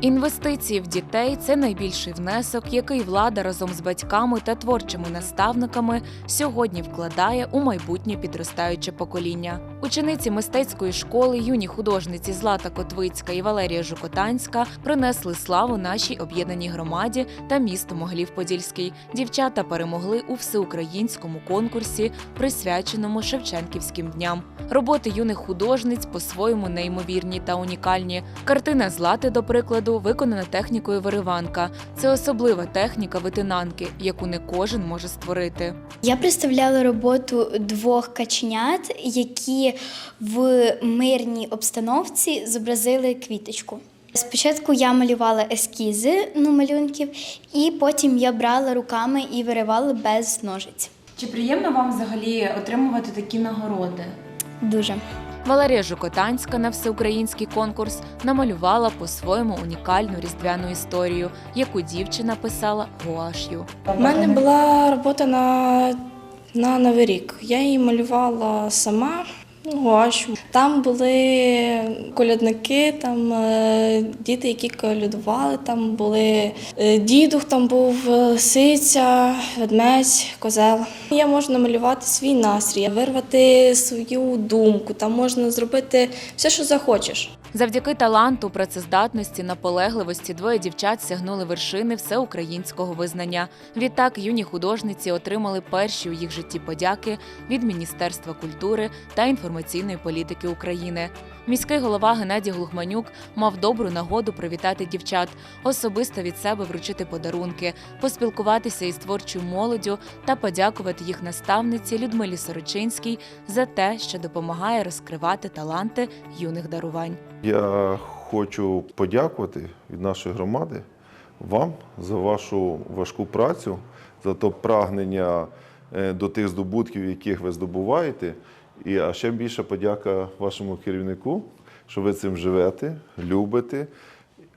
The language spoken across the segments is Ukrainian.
Інвестиції в дітей це найбільший внесок, який влада разом з батьками та творчими наставниками сьогодні вкладає у майбутнє підростаюче покоління. Учениці мистецької школи, юні художниці Злата Котвицька і Валерія Жукотанська принесли славу нашій об'єднаній громаді та місту Могилів-Подільський. Дівчата перемогли у всеукраїнському конкурсі, присвяченому Шевченківським дням. Роботи юних художниць по-своєму неймовірні та унікальні. Картина Злати, до прикладу, виконана технікою вириванка. Це особлива техніка витинанки, яку не кожен може створити. Я представляла роботу двох каченят, які в мирній обстановці зобразили квіточку. Спочатку я малювала ескізи ну, малюнків, і потім я брала руками і виривала без ножиць. Чи приємно вам взагалі отримувати такі нагороди? Дуже. Валерія Жукотанська на всеукраїнський конкурс намалювала по-своєму унікальну різдвяну історію, яку дівчина писала гуаш'ю. У мене була робота на, на Новий рік. Я її малювала сама. Ну, Там були колядники, там е, діти, які колядували, там були е, дідух, там був е, сиця, ведмедь, козел. Я можу намалювати свій настрій, вирвати свою думку, там можна зробити все, що захочеш. Завдяки таланту, працездатності, наполегливості двоє дівчат сягнули вершини всеукраїнського визнання. Відтак юні художниці отримали перші у їх житті подяки від Міністерства культури та інформаційної політики України. Міський голова Геннадій Глухманюк мав добру нагоду привітати дівчат, особисто від себе вручити подарунки, поспілкуватися із творчою молоддю та подякувати їх наставниці Людмилі Сорочинській за те, що допомагає розкривати таланти юних дарувань. Я хочу подякувати від нашої громади вам за вашу важку працю, за то прагнення е, до тих здобутків, яких ви здобуваєте. І ще більше подяка вашому керівнику, що ви цим живете, любите.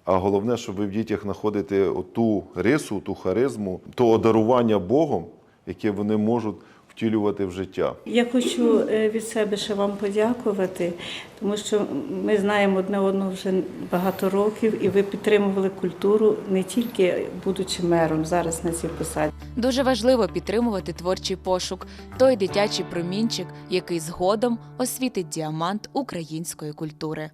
А головне, що ви в дітях знаходите ту рису, ту харизму, то одарування Богом, яке вони можуть втілювати в життя. Я хочу е, від себе ще вам подякувати, тому що ми знаємо одне одного вже багато років, і ви підтримували культуру не тільки будучи мером зараз на цій посаді. Дуже важливо підтримувати творчий пошук, той дитячий промінчик, який згодом освітить діамант української культури.